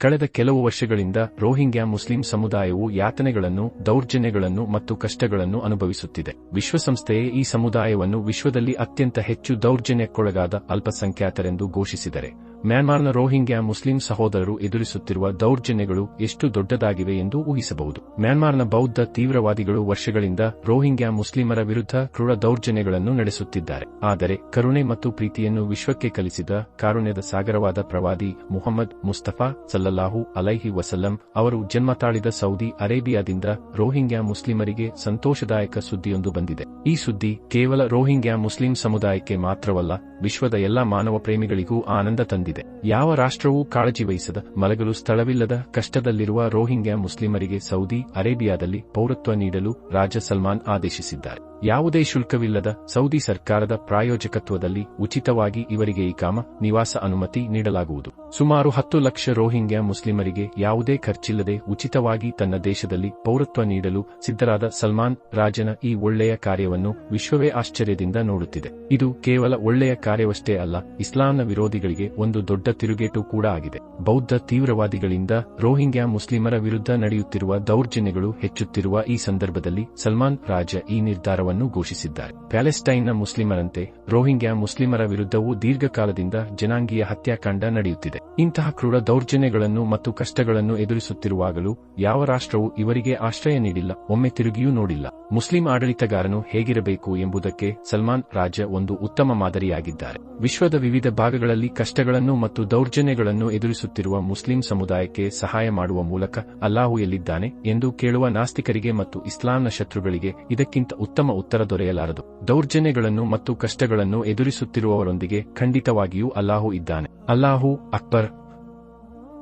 ಕಳೆದ ಕೆಲವು ವರ್ಷಗಳಿಂದ ರೋಹಿಂಗ್ಯಾ ಮುಸ್ಲಿಂ ಸಮುದಾಯವು ಯಾತನೆಗಳನ್ನು, ದೌರ್ಜನ್ಯಗಳನ್ನು ಮತ್ತು ಕಷ್ಟಗಳನ್ನು ಅನುಭವಿಸುತ್ತಿದೆ. ವಿಶ್ವಸಂಸ್ಥೆಯೇ ಈ ಸಮುದಾಯವನ್ನು ವಿಶ್ವದಲ್ಲಿ ಅತ್ಯಂತ ಹೆಚ್ಚು ದೌರ್ಜನ್ಯಕ್ಕೊಳಗಾದ ಅಲ್ಪಸಂಖ್ಯಾತರೆಂದು ಘೋಷಿಸಿದರೆ. ಮ್ಯಾನ್ಮಾರ್ನ ರೋಹಿಂಗ್ಯಾ ಮುಸ್ಲಿಂ ಸಹೋದರರು ಎದುರಿಸುತ್ತಿರುವ ದೌರ್ಜನ್ಯಗಳು ಎಷ್ಟು ದೊಡ್ಡದಾಗಿವೆ ಎಂದು ಊಹಿಸಬಹುದು. ಮ್ಯಾನ್ಮಾರ್ನ ಬೌದ್ಧ ತೀವ್ರವಾದಿಗಳು ವರ್ಷಗಳಿಂದ ರೋಹಿಂಗ್ಯಾ ಮುಸ್ಲಿಮರ ವಿರುದ್ಧ ಕ್ರೂರ ದೌರ್ಜನ್ಯಗಳನ್ನು ನಡೆಸುತ್ತಿದ್ದಾರೆ. ಆದರೆ ಕರುಣೆ ಮತ್ತು ಪ್ರೀತಿಯನ್ನು ವಿಶ್ವಕ್ಕೆ ಕಲಿಸಿದ ಕಾರುಣ್ಯದ ಸಾಗರವಾದ ಪ್ರವಾದಿ ಮುಹಮ್ಮದ್ ಮುಸ್ತಫಾ ಸಲ್ಲಲ್ಲಾಹು ಅಲೈಹಿ ವಸಲ್ಲಂ ಅವರು ಜನ್ಮ ತಾಳಿದ ಸೌದಿ ಅರೇಬಿಯಾದಿಂದ ರೋಹಿಂಗ್ಯಾ ಮುಸ್ಲಿಮರಿಗೆ ಸಂತೋಷದಾಯಕ ಸುದ್ದಿಯೊಂದು ಬಂದಿದೆ. ಈ ಸುದ್ದಿ ಕೇವಲ ರೋಹಿಂಗ್ಯಾ ಮುಸ್ಲಿಂ ಸಮುದಾಯಕ್ಕೆ ಮಾತ್ರವಲ್ಲ ವಿಶ್ವದ ಎಲ್ಲಾ ಮಾನವ ಪ್ರೇಮಿಗಳಿಗೂ ಆನಂದ ತಂದಿದೆ. ಯಾವ ರಾಷ್ಟ್ರವೂ ಕಾಳಜಿ ವಹಿಸದ, ಮಲಗಲು ಸ್ಥಳವಿಲ್ಲದ, ಕಷ್ಟದಲ್ಲಿರುವ ರೋಹಿಂಗ್ಯಾ ಮುಸ್ಲಿಮರಿಗೆ ಸೌದಿ ಅರೇಬಿಯಾದಲ್ಲಿ ಪೌರತ್ವ ನೀಡಲು ರಾಜ ಸಲ್ಮಾನ್ ಆದೇಶಿಸಿದ್ದಾರೆ. ಯಾವುದೇ ಶುಲ್ಕವಿಲ್ಲದ ಸೌದಿ ಸರ್ಕಾರದ ಪ್ರಾಯೋಜಕತ್ವದಲ್ಲಿ ಉಚಿತವಾಗಿ ಇವರಿಗೆ ಇಕಾಮ ನಿವಾಸ ಅನುಮತಿ ನೀಡಲಾಗುವುದು. ಸುಮಾರು ಹತ್ತು ಲಕ್ಷ ರೋಹಿಂಗ್ಯಾ ಮುಸ್ಲಿಮರಿಗೆ ಯಾವುದೇ ಖರ್ಚಿಲ್ಲದೆ ಉಚಿತವಾಗಿ ತನ್ನ ದೇಶದಲ್ಲಿ ಪೌರತ್ವ ನೀಡಲು ಸಿದ್ಧರಾದ ಸಲ್ಮಾನ್ ರಾಜನ ಈ ಒಳ್ಳೆಯ ಕಾರ್ಯವನ್ನು ವಿಶ್ವವೇ ಆಶ್ಚರ್ಯದಿಂದ ನೋಡುತ್ತಿದೆ. ಇದು ಕೇವಲ ಒಳ್ಳೆಯ ಕಾರ್ಯವಷ್ಟೇ ಅಲ್ಲ, ಇಸ್ಲಾಂನ ವಿರೋಧಿಗಳಿಗೆ ಒಂದು ದೊಡ್ಡ ತಿರುಗೇಟು ಕೂಡ ಆಗಿದೆ. ಬೌದ್ಧ ತೀವ್ರವಾದಿಗಳಿಂದ ರೋಹಿಂಗ್ಯಾ ಮುಸ್ಲಿಮರ ವಿರುದ್ಧ ನಡೆಯುತ್ತಿರುವ ದೌರ್ಜನ್ಯಗಳು ಹೆಚ್ಚುತ್ತಿರುವ ಈ ಸಂದರ್ಭದಲ್ಲಿ ಸಲ್ಮಾನ್ ರಾಜ ಈ ನಿರ್ಧಾರವನ್ನು ಘೋಷಿಸಿದ್ದಾರೆ. ಪ್ಯಾಲೆಸ್ಟೈನ್ನ ಮುಸ್ಲಿಮರಂತೆ ರೋಹಿಂಗ್ಯಾ ಮುಸ್ಲಿಮರ ವಿರುದ್ಧವೂ ದೀರ್ಘಕಾಲದಿಂದ ಜನಾಂಗೀಯ ಹತ್ಯಾಕಾಂಡ ನಡೆಯುತ್ತಿದೆ. ಇಂತಹ ಕ್ರೂರ ದೌರ್ಜನ್ಯಗಳನ್ನು ಮತ್ತು ಕಷ್ಟಗಳನ್ನು ಎದುರಿಸುತ್ತಿರುವಾಗಲೂ ಯಾವ ರಾಷ್ಟ್ರವು ಇವರಿಗೆ ಆಶ್ರಯ ನೀಡಿಲ್ಲ, ಒಮ್ಮೆ ತಿರುಗಿಯೂ ನೋಡಿಲ್ಲ. ಮುಸ್ಲಿಂ ಆಡಳಿತಗಾರನು ಹೇಗಿರಬೇಕು ಎಂಬುದಕ್ಕೆ ಸಲ್ಮಾನ್ ರಾಜ ಒಂದು ಉತ್ತಮ ಮಾದರಿಯಾಗಿದ್ದಾರೆ. ವಿಶ್ವದ ವಿವಿಧ ಭಾಗಗಳಲ್ಲಿ ಕಷ್ಟಗಳನ್ನು ಮತ್ತು ದೌರ್ಜನ್ಯಗಳನ್ನು ಎದುರಿಸುತ್ತಿರುವ ಮುಸ್ಲಿಂ ಸಮುದಾಯಕ್ಕೆ ಸಹಾಯ ಮಾಡುವ ಮೂಲಕ ಅಲ್ಲಾಹು ಎಲ್ಲಿದ್ದಾನೆ ಎಂದು ಕೇಳುವ ನಾಸ್ತಿಕರಿಗೆ ಮತ್ತು ಇಸ್ಲಾಂನ ಶತ್ರುಗಳಿಗೆ ಇದಕ್ಕಿಂತ ಉತ್ತಮ ಉತ್ತರ ದೊರೆಯಲಾರದು. ದೌರ್ಜನ್ಯಗಳನ್ನು ಮತ್ತು ಕಷ್ಟಗಳನ್ನು ಎದುರಿಸುತ್ತಿರುವವರೊಂದಿಗೆ ಖಂಡಿತವಾಗಿಯೂ ಅಲ್ಲಾಹು ಇದ್ದಾನೆ. ಅಲ್ಲಾಹು ಅಕ್ಬರ್.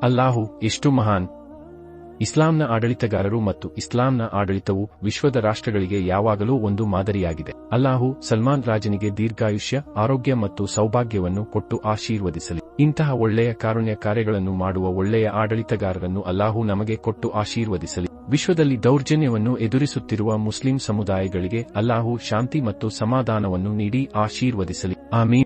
ಅಲ್ಲಾಹು ಎಷ್ಟು ಮಹಾನ್. ಇಸ್ಲಾಂನ ಆಡಳಿತಗಾರರು ಮತ್ತು ಇಸ್ಲಾಂನ ಆಡಳಿತವು ವಿಶ್ವದ ರಾಷ್ಟ್ರಗಳಿಗೆ ಯಾವಾಗಲೂ ಒಂದು ಮಾದರಿಯಾಗಿದೆ. ಅಲ್ಲಾಹು ಸಲ್ಮಾನ್ ರಾಜನಿಗೆ ದೀರ್ಘಾಯುಷ್ಯ, ಆರೋಗ್ಯ ಮತ್ತು ಸೌಭಾಗ್ಯವನ್ನು ಕೊಟ್ಟು ಆಶೀರ್ವದಿಸಲಿ. ಇಂತಹ ಒಳ್ಳೆಯ ಕಾರುಣ್ಯ ಕಾರ್ಯಗಳನ್ನು ಮಾಡುವ ಒಳ್ಳೆಯ ಆಡಳಿತಗಾರರನ್ನು ಅಲ್ಲಾಹು ನಮಗೆ ಕೊಟ್ಟು ಆಶೀರ್ವದಿಸಲಿ. ವಿಶ್ವದಲ್ಲಿ ದೌರ್ಜನ್ಯವನ್ನು ಎದುರಿಸುತ್ತಿರುವ ಮುಸ್ಲಿಂ ಸಮುದಾಯಗಳಿಗೆ ಅಲ್ಲಾಹು ಶಾಂತಿ ಮತ್ತು ಸಮಾಧಾನವನ್ನು ನೀಡಿ ಆಶೀರ್ವದಿಸಲಿ. ಆಮೀನ್.